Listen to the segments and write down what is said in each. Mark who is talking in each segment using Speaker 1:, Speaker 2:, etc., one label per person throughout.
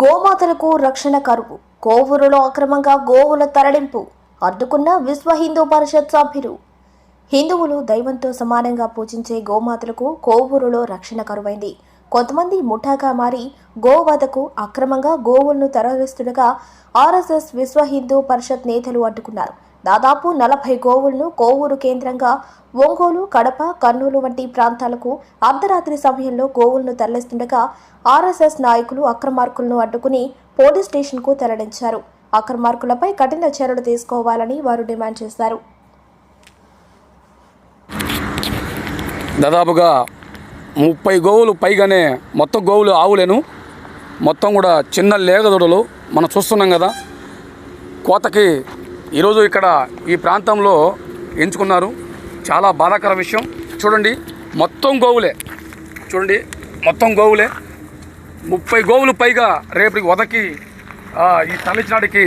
Speaker 1: గోమాతలకు రక్షణ కరువు. కోవూరులో అక్రమంగా గోవుల తరలింపు. అడ్డుకున్న విశ్వ హిందూ పరిషత్ సభ్యులు. హిందువులు దైవంతో సమానంగా పూజించే గోమాతలకు కోవూరులో రక్షణ కరువైంది. కొంతమంది ముఠాగా మారి గోవధకు అక్రమంగా గోవులను తరలిస్తుండగా ఆర్ఎస్ఎస్ విశ్వ హిందూ పరిషత్ నేతలు అడ్డుకున్నారు. దాదాపు నలభై గోవులను కోవూరు కేంద్రంగా ఒంగోలు కడప కర్నూలు వంటి ప్రాంతాలకు అర్ధరాత్రి సమయంలో గోవులను తరలిస్తుండగా ఆర్ఎస్ఎస్ నాయకులు అక్రమార్కులను అడ్డుకుని పోలీస్ స్టేషన్కు తరలించారు. అక్రమార్కులపై కఠిన చర్యలు తీసుకోవాలని వారు డిమాండ్ చేశారు.
Speaker 2: దాదాపుగా ముప్పై గోవులు పైగానే మొత్తం గోవులు ఆవులేను. మొత్తం కూడా చిన్న లేగదొడలు మనం చూస్తున్నాం కదా. కోతకి ఈరోజు ఇక్కడ ఈ ప్రాంతంలో ఎంచుకున్నారు. చాలా బాధాకర విషయం. చూడండి మొత్తం గోవులే. చూడండి మొత్తం గోవులే. ముప్పై గోవులు పైగా రేపటికి వదకి ఈ తరలించడానికి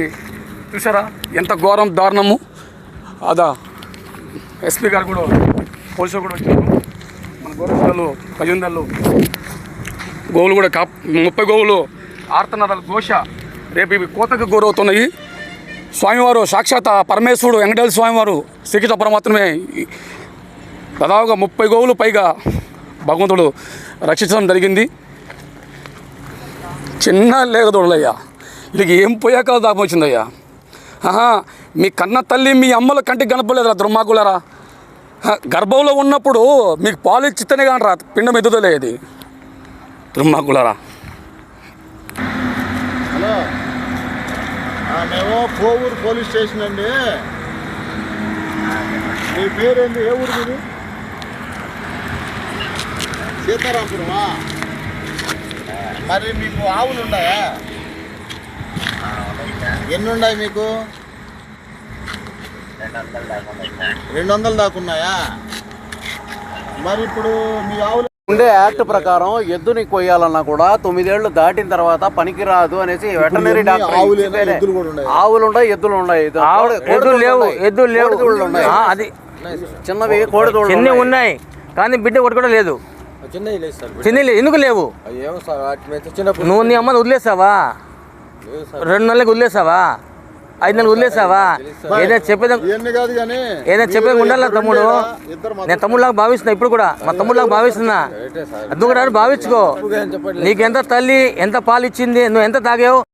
Speaker 2: చూసారా ఎంత ఘోరం దారుణము. అదా ఎస్పీ గారు కూడా పోలీసు కూడా వచ్చారు. మన గోరక్షలు పజందళ్ళు గోవులు కూడా కాప్ ముప్పై గోవులు ఆర్తనాదాల ఘోష రేపు ఇవి కోతకు గురవుతున్నాయి. స్వామివారు సాక్షాత్ పరమేశ్వరుడు వెంకటేశ్వర స్వామివారు శ్రీకృష్ణ పరమాత్మే దాదాపుగా ముప్పై గోవులు పైగా భగవంతుడు రక్షించడం జరిగింది. చిన్న లేగదోడులయ్యా. వీళ్ళకి ఏం పోయాక దాపం వచ్చిందయ్యా? ఆహా మీ కన్న తల్లి మీ అమ్మల కంటికి కనపడలేదురా దుర్మార్గులరా. హ, గర్భంలో ఉన్నప్పుడు మీకు పాలు ఇచ్చితేనే కానీ రా పిండం ఎదుదలేదు దుర్మార్గులరా.
Speaker 3: మేము కోవూరు పోలీస్ స్టేషన్ అండి. మీ పేరేంటి? ఏ ఊరు మీరు సీతారాంపురమా? మరి మీకు ఆవులు ఉన్నాయా? ఎన్ని ఉన్నాయి మీకు? రెండు వందలు దాకా ఉన్నాయా? మరి ఇప్పుడు మీ ఆవులు
Speaker 4: ఉండే యాక్ట్ ప్రకారం ఎద్దుని కొయ్యాలన్నా కూడా తొమ్మిదేళ్ళు దాటిన తర్వాత పనికిరాదు అనేసి వెటనరీ డాక్టర్
Speaker 3: కూడా?
Speaker 4: ఆవులు ఉన్నాయి ఎద్దులు ఉన్నాయి. కోడి-
Speaker 5: ఎద్దులు లేవు. ఎద్దులు లేవు.
Speaker 4: కోడిదూడలు ఉన్నాయి.
Speaker 5: ఆ, అది
Speaker 4: చిన్నవి కోడిదూడలు
Speaker 5: చిన్న
Speaker 4: ఉన్నాయి.
Speaker 5: కానీ బిడ్డ ఒకటి కూడా లేదు.
Speaker 6: చిన్నవి
Speaker 5: ఎందుకు లేవు? నువ్వు నీ అమ్మని వదిలేసావా? రెండు నెలలకు వదిలేసావా? ఐదు నెలలకు వదిలేసావా? ఏదైనా చెప్పేది ఏదైనా చెప్పేది ఉండాలి తమ్ముడు. నేను తమ్ముళ్ళలాగా భావిస్తున్నా ఇప్పుడు కూడా. మా తమ్ముళ్ళలాగా భావిస్తున్నా. అందుకు కూడా భావించుకో.
Speaker 6: చెప్పండి
Speaker 5: నీకు ఎంత తల్లి ఎంత పాలు ఇచ్చింది నువ్వు ఎంత తాగావు?